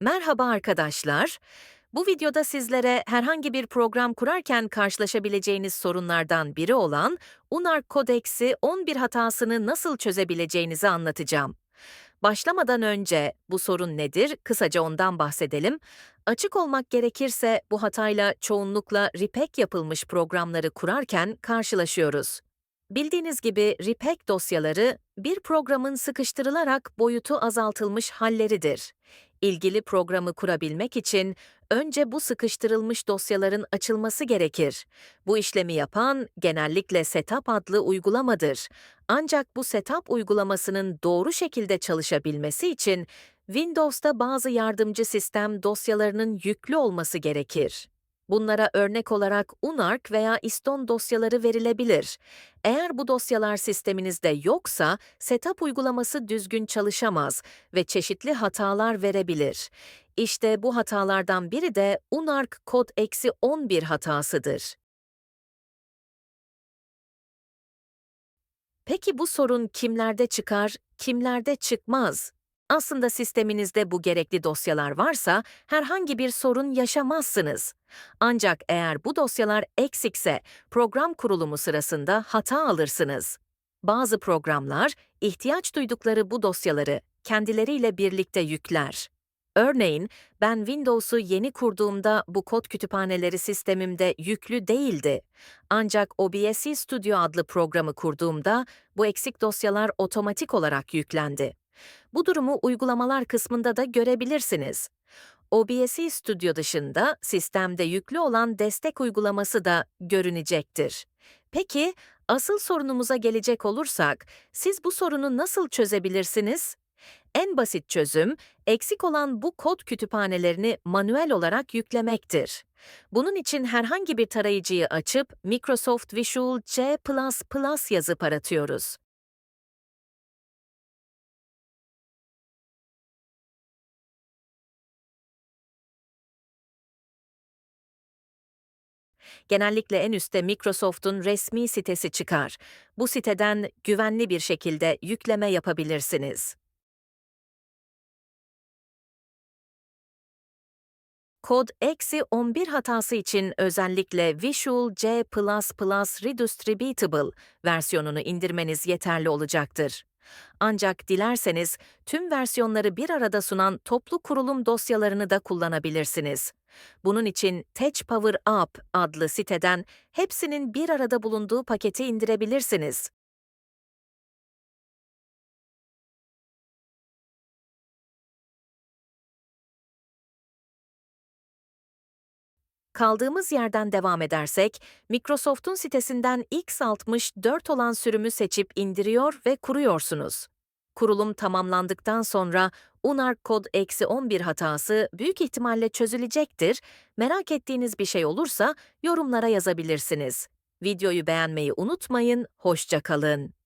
Merhaba arkadaşlar. Bu videoda sizlere herhangi bir program kurarken karşılaşabileceğiniz sorunlardan biri olan UNARK Kodeksi 11 hatasını nasıl çözebileceğinizi anlatacağım. Başlamadan önce bu sorun nedir? Kısaca ondan bahsedelim. Açık olmak gerekirse bu hatayla çoğunlukla repack yapılmış programları kurarken karşılaşıyoruz. Bildiğiniz gibi repack dosyaları bir programın sıkıştırılarak boyutu azaltılmış halleridir. İlgili programı kurabilmek için önce bu sıkıştırılmış dosyaların açılması gerekir. Bu işlemi yapan genellikle Setup adlı uygulamadır. Ancak bu Setup uygulamasının doğru şekilde çalışabilmesi için Windows'ta bazı yardımcı sistem dosyalarının yüklü olması gerekir. Bunlara örnek olarak UNARK veya ISTON dosyaları verilebilir. Eğer bu dosyalar sisteminizde yoksa, setup uygulaması düzgün çalışamaz ve çeşitli hatalar verebilir. İşte bu hatalardan biri de UNARK kod eksi 11 hatasıdır. Peki bu sorun kimlerde çıkar, kimlerde çıkmaz? Aslında sisteminizde bu gerekli dosyalar varsa herhangi bir sorun yaşamazsınız. Ancak eğer bu dosyalar eksikse program kurulumu sırasında hata alırsınız. Bazı programlar ihtiyaç duydukları bu dosyaları kendileriyle birlikte yükler. Örneğin ben Windows'u yeni kurduğumda bu kod kütüphaneleri sistemimde yüklü değildi. Ancak OBS Studio adlı programı kurduğumda bu eksik dosyalar otomatik olarak yüklendi. Bu durumu uygulamalar kısmında da görebilirsiniz. OBS Studio dışında sistemde yüklü olan destek uygulaması da görünecektir. Peki, asıl sorunumuza gelecek olursak, siz bu sorunu nasıl çözebilirsiniz? En basit çözüm, eksik olan bu kod kütüphanelerini manuel olarak yüklemektir. Bunun için herhangi bir tarayıcıyı açıp Microsoft Visual C++ yazıp aratıyoruz. Genellikle en üstte Microsoft'un resmi sitesi çıkar. Bu siteden güvenli bir şekilde yükleme yapabilirsiniz. Kod eksi 11 hatası için özellikle Visual C++ Redistributable versiyonunu indirmeniz yeterli olacaktır. Ancak dilerseniz tüm versiyonları bir arada sunan toplu kurulum dosyalarını da kullanabilirsiniz. Bunun için Tech Power Up adlı siteden hepsinin bir arada bulunduğu paketi indirebilirsiniz. Kaldığımız yerden devam edersek, Microsoft'un sitesinden X64 olan sürümü seçip indiriyor ve kuruyorsunuz. Kurulum tamamlandıktan sonra UNARK kod eksi 11 hatası büyük ihtimalle çözülecektir. Merak ettiğiniz bir şey olursa yorumlara yazabilirsiniz. Videoyu beğenmeyi unutmayın, hoşça kalın.